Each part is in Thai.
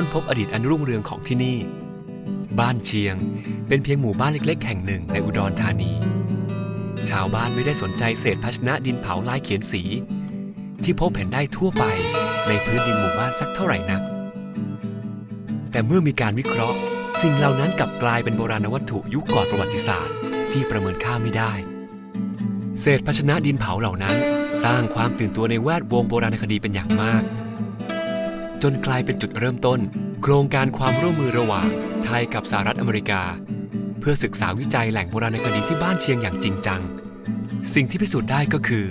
ค้นพบอดีตอันรุ่งเรืองของที่นี่ บ้านเชียง เป็นเพียงหมู่บ้านเล็ก ๆ แห่งหนึ่งในอุดรธานี ชาวบ้านไม่ได้สนใจเศษภาชนะดินเผาลายเขียนสี ที่พบเห็นได้ทั่วไปในพื้นดินหมู่บ้านสักเท่าไหร่นัก แต่เมื่อมีการวิเคราะห์ สิ่งเหล่านั้นกลับกลายเป็นโบราณวัตถุยุคก่อนประวัติศาสตร์ ที่ประเมินค่าไม่ได้ เศษภาชนะดินเผาเหล่านั้น สร้างความตื่นตัวในแวดวงโบราณคดีเป็นอย่างมาก จนกลายเป็นจุดเริ่มต้น โครงการความร่วมมือระหว่างไทยกับสหรัฐอเมริกา เพื่อศึกษาวิจัยแหล่งโบราณคดีที่บ้านเชียงอย่างจริงจัง สิ่งที่พิสูจน์ได้ก็คือ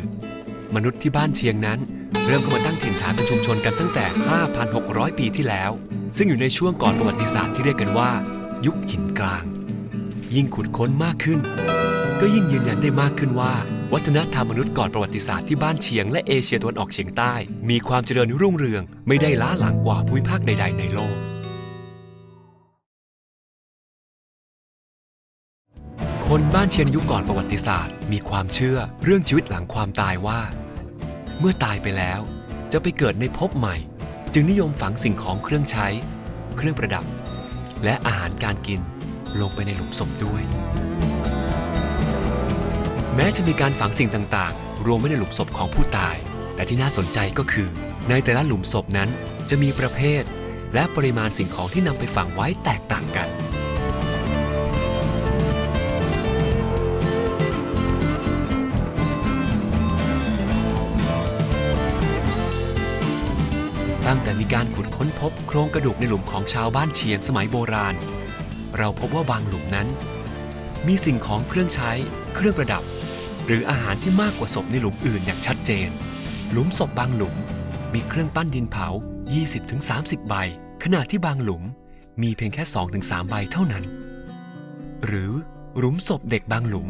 มนุษย์ที่บ้านเชียงนั้น เริ่มเข้ามาตั้งถิ่นฐานเป็นชุมชนกันตั้งแต่ 5,600 ปีที่แล้ว ซึ่งอยู่ในช่วงก่อนประวัติศาสตร์ที่เรียกกันว่า ยุคหินกลาง ยิ่งขุดค้นมากขึ้น ก็ยิ่งยืนยันได้มากขึ้นว่า วัฒนธรรมมนุษย์ก่อนประวัติศาสตร์ที่บ้านเชียงและเอเชียตะวันออกเฉียงใต้ มีความเจริญรุ่งเรือง ไม่ได้ล้าหลังกว่าภูมิภาคใด ๆ ในโลก คนบ้านเชียงยุคก่อนประวัติศาสตร์ มีความเชื่อเรื่องชีวิตหลังความตายว่า เมื่อตายไปแล้ว จะไปเกิดในภพใหม่ จึงนิยมฝังสิ่งของเครื่องใช้ เครื่องประดับ และอาหารการกินลงไปในหลุมศพด้วย แม้จะมีการฝังสิ่งต่างๆ รวมไว้ในหลุมศพของผู้ตาย แต่ที่น่าสนใจก็คือ ในแต่ละหลุมศพนั้นจะมีประเภท และปริมาณสิ่งของที่นำไปฝังไว้แตกต่างกัน ตั้งแต่มีการขุดค้นพบโครงกระดูกในหลุมของชาวบ้านเชียงสมัยโบราณ เราพบว่าบางหลุมนั้น มีสิ่งของเครื่องใช้ เครื่องประดับ หรืออาหารที่มากกว่าศพในหลุมอื่นอย่างชัดเจน หลุมศพบางหลุม มีเครื่องปั้นดินเผา 20-30 ใบ ขณะที่บางหลุมมีเพียงแค่ 2-3 ใบเท่านั้น หรือหลุมศพเด็กบางหลุม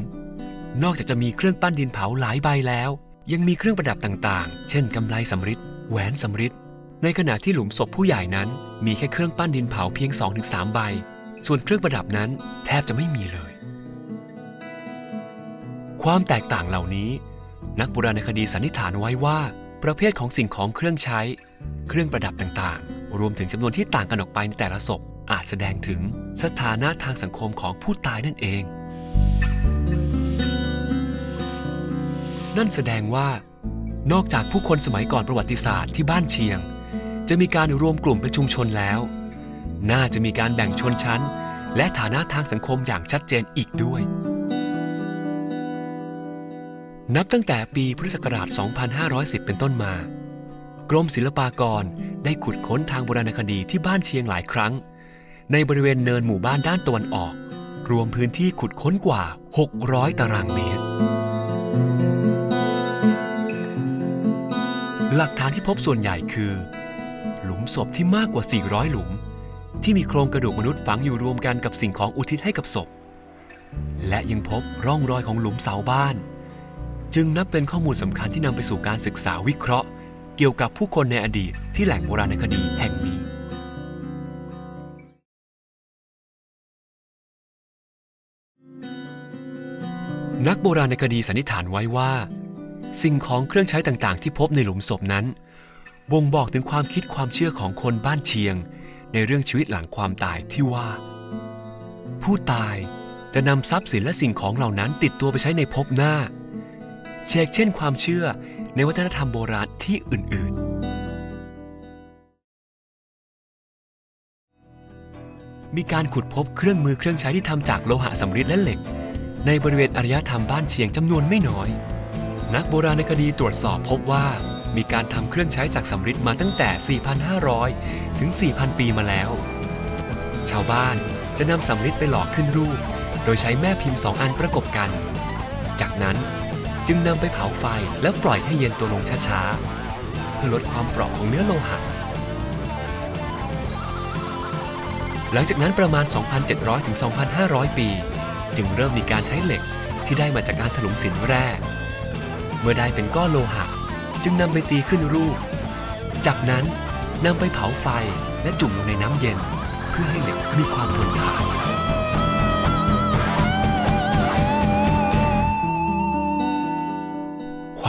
นอกจากจะมีเครื่องปั้นดินเผาหลายใบแล้ว ยังมีเครื่องประดับต่างๆ เช่นกำไลสำริดแหวนสำริดในขณะที่หลุมศพผู้ใหญ่นั้น มีแค่เครื่องปั้นดินเผาเพียง 2-3 ใบ ส่วนเครื่องประดับนั้นแทบจะไม่มีเลย ความแตกต่างเหล่านี้ นักโบราณคดีสันนิษฐานไว้ว่า ประเภทของสิ่งของเครื่องใช้ เครื่องประดับต่างๆ รวมถึงจำนวนที่ต่างกันออกไปในแต่ละศพอาจแสดงถึงสถานะทางสังคมของผู้ตายนั่นเอง นั่นแสดงว่า นอกจากผู้คนสมัยก่อนประวัติศาสตร์ที่บ้านเชียง จะมีการรวมกลุ่มเป็นชุมชนแล้ว น่าจะมีการแบ่งชนชั้น และฐานะทางสังคมอย่างชัดเจนอีกด้วย นับตั้งแต่ปีพุทธศักราช 2510 เป็นต้นมา กรมศิลปากรได้ขุดค้นทางโบราณคดีที่บ้านเชียงหลายครั้ง ในบริเวณเนินหมู่บ้านด้านตะวันออก รวมพื้นที่ขุดค้นกว่า 600 ตารางเมตร หลักฐานที่พบส่วนใหญ่คือ หลุมศพที่มากกว่า 400 หลุม ที่มีโครงกระดูกมนุษย์ฝังอยู่รวมกันกับสิ่งของอุทิศให้กับศพ และยังพบร่องรอยของหลุมเสาบ้าน จึงนับเป็นข้อมูลสำคัญที่นำไปสู่การศึกษาวิเคราะห์ เกี่ยวกับผู้คนในอดีตที่แหล่งโบราณคดีแห่งนี้นักโบราณคดีสันนิษฐานไว้ว่า สิ่งของเครื่องใช้ต่างๆ ที่พบในหลุมศพนั้น บ่งบอกถึงความคิดความเชื่อของคนบ้านเชียง ในเรื่องชีวิตหลังความตายที่ว่า ผู้ตายจะนำทรัพย์สินและสิ่งของเหล่านั้นติดตัวไปใช้ในภพหน้า เช่นเช่นความเชื่อในวัฒนธรรมโบราณที่อื่น ๆ มีการขุดพบเครื่องมือเครื่องใช้ที่ทำจากโลหะสำริดและเหล็ก ในบริเวณอารยธรรมบ้านเชียงจำนวนไม่น้อย นักโบราณคดีตรวจสอบพบว่ามีการทำเครื่องใช้จากสำริดมาตั้งแต่ 4,500 ถึง 4,000 ปีมาแล้ว ชาวบ้านจะนำสำริดไปหล่อขึ้นรูป โดยใช้แม่พิมพ์สองอันประกบกัน จากนั้น จึงนำไปเผาไฟแล้วปล่อยให้เย็นตัวลงช้าๆ เพื่อลดความเปราะของเนื้อโลหะ หลังจากนั้นประมาณ 2,700 ถึง 2,500 ปี จึงเริ่มมีการใช้เหล็กที่ได้มาจากการถลุงสินแร่ เมื่อได้เป็นก้อนโลหะ จึงนำไปตีขึ้นรูป จากนั้นนำไปเผาไฟและจุ่มลงในน้ำเย็น เพื่อให้เหล็กมีความทนทาน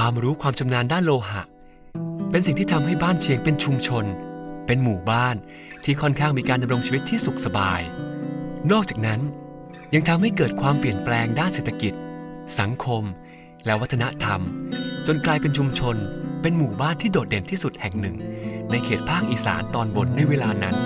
ความรู้ความชำนาญด้านโลหะ เป็นสิ่งที่ทำให้บ้านเชียงเป็นชุมชน เป็นหมู่บ้านที่ค่อนข้างมีการดำรงชีวิตที่สุขสบาย นอกจากนั้นยังทำให้เกิดความเปลี่ยนแปลงด้านเศรษฐกิจ สังคม และวัฒนธรรม จนกลายเป็นชุมชน เป็นหมู่บ้านที่โดดเด่นที่สุดแห่งหนึ่ง ในเขตภาคอีสานตอนบนในเวลานั้น